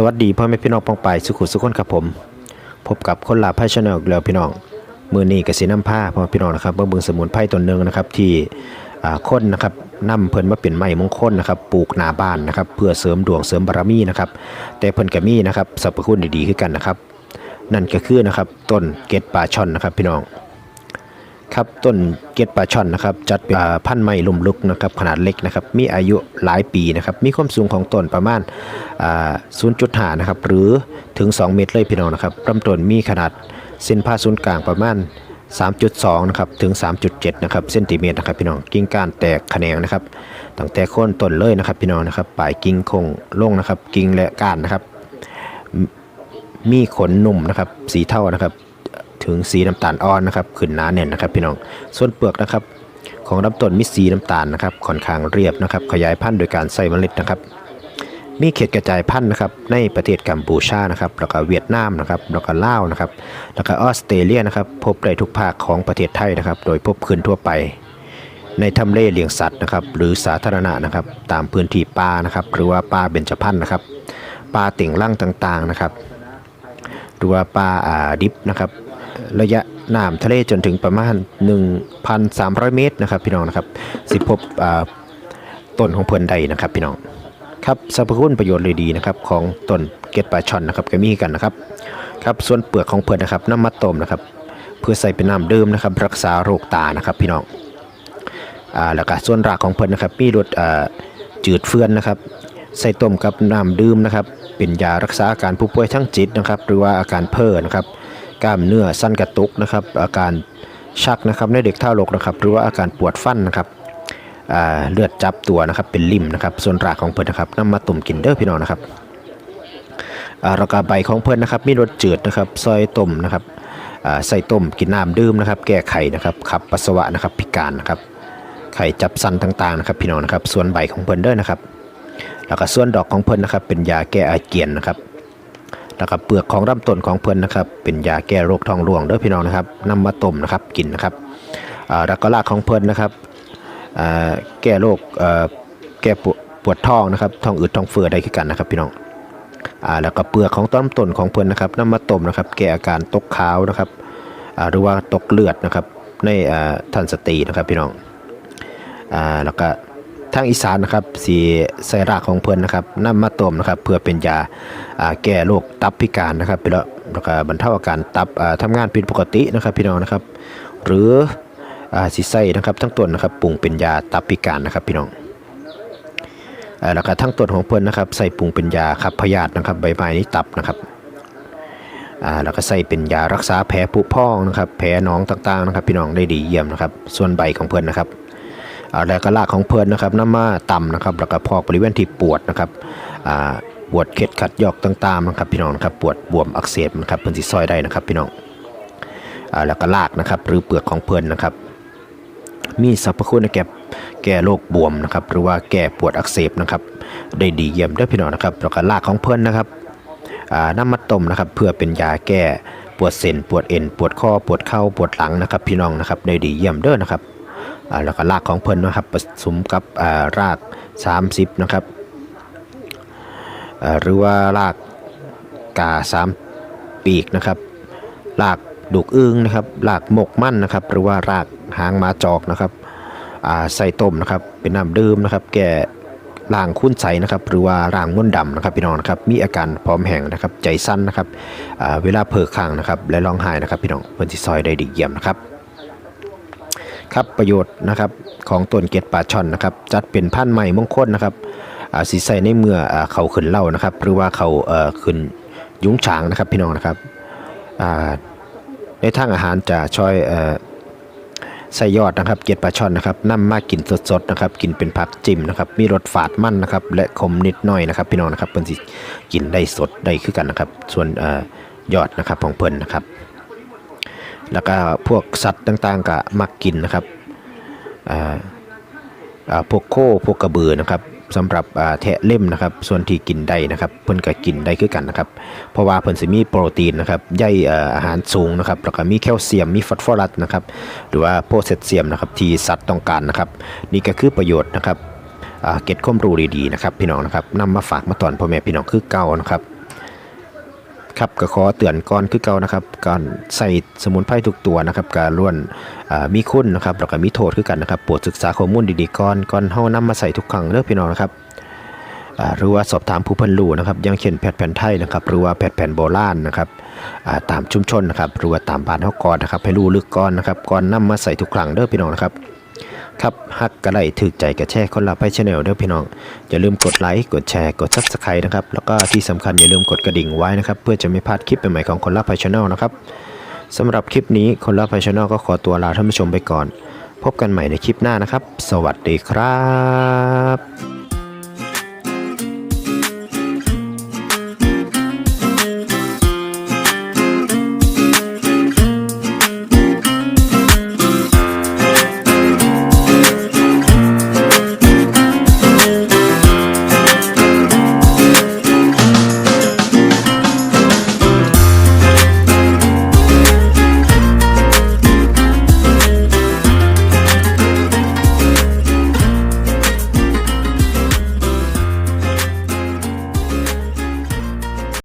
สวัสดีพ่อแม่พี่น้องปองไปสุขุสุขคนครับผม พบกับคนลาไพ่ชาแนลแล้วพี่น้องมือนี้กับสีน้ำผ้าพ่อพี่น้องนะครับเบิ่งเบิ่งสมุนไพรต้นหนึ่งนะครับที่อ่าคนนะครับนำเพิ่นมาเป็นไม้มงคลนะครับปลูกหนาบ้านนะครับเพื่อเสริมดวงเสริมบารมีนะครับแต่เพิ่นก็มีนะครับสรรพคุณดีๆคือกันนะครับ นั่นก็คือนะครับต้นเกตปลาช่อนนะครับพี่น้อง ครับต้นเกล็ดปลาช่อนนะครับจัดเป็นพันธุ์ไม้ลุ่มลุกนะครับขนาดเล็กนะครับมีอายุหลายปีนะครับมีความสูงของต้นประมาณอ่า0.5นะครับหรือถึง 2 เมตรเลยพี่น้องนะครับลำต้นมีขนาดเส้นผ่าศูนย์กลางประมาณ 3.2นะครับถึง 3.7นะครับเซนติเมตรนะครับพี่น้องกิ่งก้านแตกแขนงนะครับตั้งแต่โคนต้นเลยนะครับพี่น้องนะครับปลายกิ่งคงล่งนะครับกิ่งและก้านนะครับมีขนนุ่มนะครับสีเทานะครับ ถึงสีน้ำตาลอ่อนนะครับขึ้นหนาแน่นนะครับ พี่น้องส่วนเปลือกนะครับ ของลำต้นมีสีน้ำตาลนะครับค่อนข้างเรียบนะครับ ขยายพันธุ์โดยการใส่เมล็ดนะครับ มีเขตกระจายพันธุ์นะครับในประเทศกัมพูชานะครับแล้วก็เวียดนามนะครับแล้วก็ลาวนะครับแล้วก็ออสเตรเลียนะครับพบได้ทุกภาคของประเทศไทยนะครับ โดยพบขึ้นทั่วไปในทำเลเลี้ยงสัตว์นะครับหรือสาธารณะนะครับ ตามพื้นที่ป่านะครับ หรือว่าป่าเบญจพรรณนะครับป่าเต่งร่างต่างๆนะครับ หรือว่าปลาดิบนะครับ ระยะน้ำทะเลจนถึงประมาณ 1,300 เมตรนะครับพี่น้องนะครับสิพบต้นของเพื่อนใดนะครับพี่น้องครับสรรพคุณประโยชน์เลยดีนะครับของต้นเกล็ดปลาช่อนนะครับก็มีกันนะครับครับส่วนเปลือกของเพื่อนนะครับน้ำมัดต้มนะครับเพื่อใส่เป็นน้ำดื่มนะครับ รักษาโรคตานะครับพี่น้องอ่าแล้วก็ส่วนรากของเพื่อนนะครับมีรสจืดเฟื่อนนะครับใส่ต้มกับน้ำดื่มนะครับ เป็นยารักษาอาการผู้ป่วยทั้งจิตนะครับ หรือว่าอาการเพ้อนะครับ กล้ามเนื้อสั้นกระตุกนะครับ อาการชักนะครับในเด็กท่ารกนะครับ หรือว่าอาการปวดฟันนะครับเลือดจับตัวนะครับเป็นลิ่มนะครับ ส่วนรากของเพิ่นนะครับนำมาต้มกินเด้อพี่น้องนะครับอ่าก็ใบของเพิ่นนะครับ มีรสจืดนะครับซอยต้มนะครับใส่ต้มกินน้ำดื่มนะครับ แก้ไขนะครับขับปัสสาวะนะครับพิการนะครับไข่จับสันต่างๆนะครับ พี่น้องนะครับ ส่วนใบของเพิ่นเด้อนะครับ แล้วก็ส่วนดอกของเพิ่นนะครับ เป็นยาแก้อาเจียนนะครับ แล้วก็เปลือกของลำต้นของเพิ่นนะครับ เป็นยาแก้โรคท้องร่วงเด้อพี่น้องนะครับนำมาต้มนะครับกินนะครับอ่าแล้วก็รากของเพิ่นนะครับแก้โรคแก้ปวดท้องนะครับท้องอืดท้องเฟ้อได้คือกันนะครับ พี่น้องแล้วก็เปลือกของต้นต้นของเพิ่นนะครับนำมาต้มนะครับ แก้อาการตกขาวนะครับหรือว่าตกเลือดนะครับในท่านสตรีนะครับพี่น้องแล้วก็ ทางอีสานนะครับสีใส่รากของเพิ่นนะครับนำมาต้มนะครับเพื่อเป็นยาแก้โรคตับพิการนะครับไปแล้วแล้วก็บรรเทาอาการตับอ่าทำงานผิดปกตินะครับพี่น้องนะครับ หรืออสิใส่นะครับทั้งต้นนะครับปรุงเป็นยาตับพิการนะครับพี่น้องแล้วก็ทั้งต้นของเพิ่นนะครับใส่ปรุงเป็นยาขับพยาธินะครับใบไม้นี้ตับนะครับแล้วก็ใส่เป็นยารักษาแผลผุพองนะครับแผลหนองต่างๆนะครับ พี่น้องได้ดีเยี่ยมนะครับ ส่วนใบของเพิ่อนนะครับ แล้วก็รากของเพลินนะครับน้ำมาต่ำนะครับแล้วก็พอกบริเวณที่ปวดนะครับปวดเข็ดขัดยอกต่างๆนะครับพี่น้องครับปวดบวมอักเสบนะครับเพิ่นสิซอยได้นะครับพี่น้องแล้วก็รากนะครับหรือเปลือกของเพลินนะครับ มีสรรพคุณในแก่แก้โรคบวมนะครับหรือว่าแก้ปวดอักเสบนะครับได้ดีเยี่ยมเด้วยพี่น้องนะครับแล้วก็รากของเพลินนะครับน้ำมัดต้มนะครับเพื่อเป็นยาแก้ปวดเส้นปวดเอ็นปวดข้อปวดเข่าปวดหลังนะครับพี่น้องนะครับได้ดีเยี่ยมเด้อนะครับ แล้วก็รากของเพิ่นนะครับผสมกับอ่าราก 30 นะครับหรือว่ารากกาสามปีกนะครับรากดุกอึ้งนะครับรากหมกมั่นนะครับ หรือว่ารากหางมาจอกนะครับใส่ต้มนะครับ เป็นน้ำดื่มนะครับ แก่ล่างคุ้นใสนะครับ หรือว่าร่างม้วนดำนะครับพี่น้องนะครับ มีอาการพร้อมแห้งนะครับ ใจสั้นนะครับเวลาเผลอค้างนะครับ และร้องไห้นะครับพี่น้องเพิ่นสิซอยได้ดีเยี่ยมนะครับ ครับประโยชน์นะครับของต้นเกล็ดปลาช่อนนะครับจัดเป็นพันธุ์ใหม่มงคลนะครับสีใส่ในเมื่อเขาขึ้นเล่านะครับ หรือว่าเขาขึ้นยุ้งฉางนะครับพี่น้องนะครับในทางอาหารจะช่วยใส่ยอดนะครับ เกล็ดปลาช่อนนะครับนำมากกินสดๆนะครับ กินเป็นผักจิ้มนะครับ มีรสฝาดมั่นนะครับ และขมนิดหน่อยนะครับ พี่น้องนะครับเพิ่นสิกินได้สดได้คือกันนะครับ ส่วนยอดนะครับของเพิ่นนะครับ แล้วก็พวกสัตว์ต่างๆก็มักกินนะครับพวกโคพวกกระบือนะครับสำหรับแทะเล่มนะครับ ส่วนที่กินได้นะครับ เพิ่นก็กินได้คือกันนะครับ เพราะว่าเพิ่นสิมีโปรตีนนะครับใยอาหารสูงนะครับแล้วก็มีแคลเซียมมีฟอสฟอรัสนะครับ หรือว่าโพแทสเซียมนะครับที่สัตว์ต้องการนะครับ นี่ก็คือประโยชน์นะครับเก็ตความรู้ดีๆนะครับ พี่น้องนะครับนำมาฝากมาตอนพ่อแม่พี่น้องคือเก่านะครับ ครับก็ขอเตือนก่อนคือเก่านะครับการใส่สมุนไพรทุกตัวนะครับการล้วนมีคุณนะครับแล้วก็มีโทษคือกันนะครับโปรดศึกษาข้อมูลดีๆก่อนก่อนเฮานำมาใส่ทุกครั้งเด้อพี่น้องนะครับหรือว่าสอบถามผู้พิ่นรู้นะครับอย่างเช่นแพทย์แผนไทยนะครับหรือว่าแพทย์แผนโบราณนะครับตามชุมชนนะครับหรือว่าตามบ้านเฮาก่อนนะครับให้รู้ลึกก่อนนะครับก่อนนำมาใส่ทุกครั้งเด้อพี่น้องนะครับ ครับฮักกระไลถึกใจกระแชร์คนละไปชแนลเด้อพี่น้อง อย่าลืมกดไลค์กดแชร์กดซับสไครต์นะครับ แล้วก็ที่สำคัญอย่าลืมกดกระดิ่งไว้นะครับ เพื่อจะไม่พลาดคลิปใหม่ๆของคนละไปชแนลนะครับสำหรับคลิปนี้คนละไปชแนลก็ขอตัวลาท่านผู้ชมไปก่อน พบกันใหม่ในคลิปหน้านะครับ สวัสดีครับ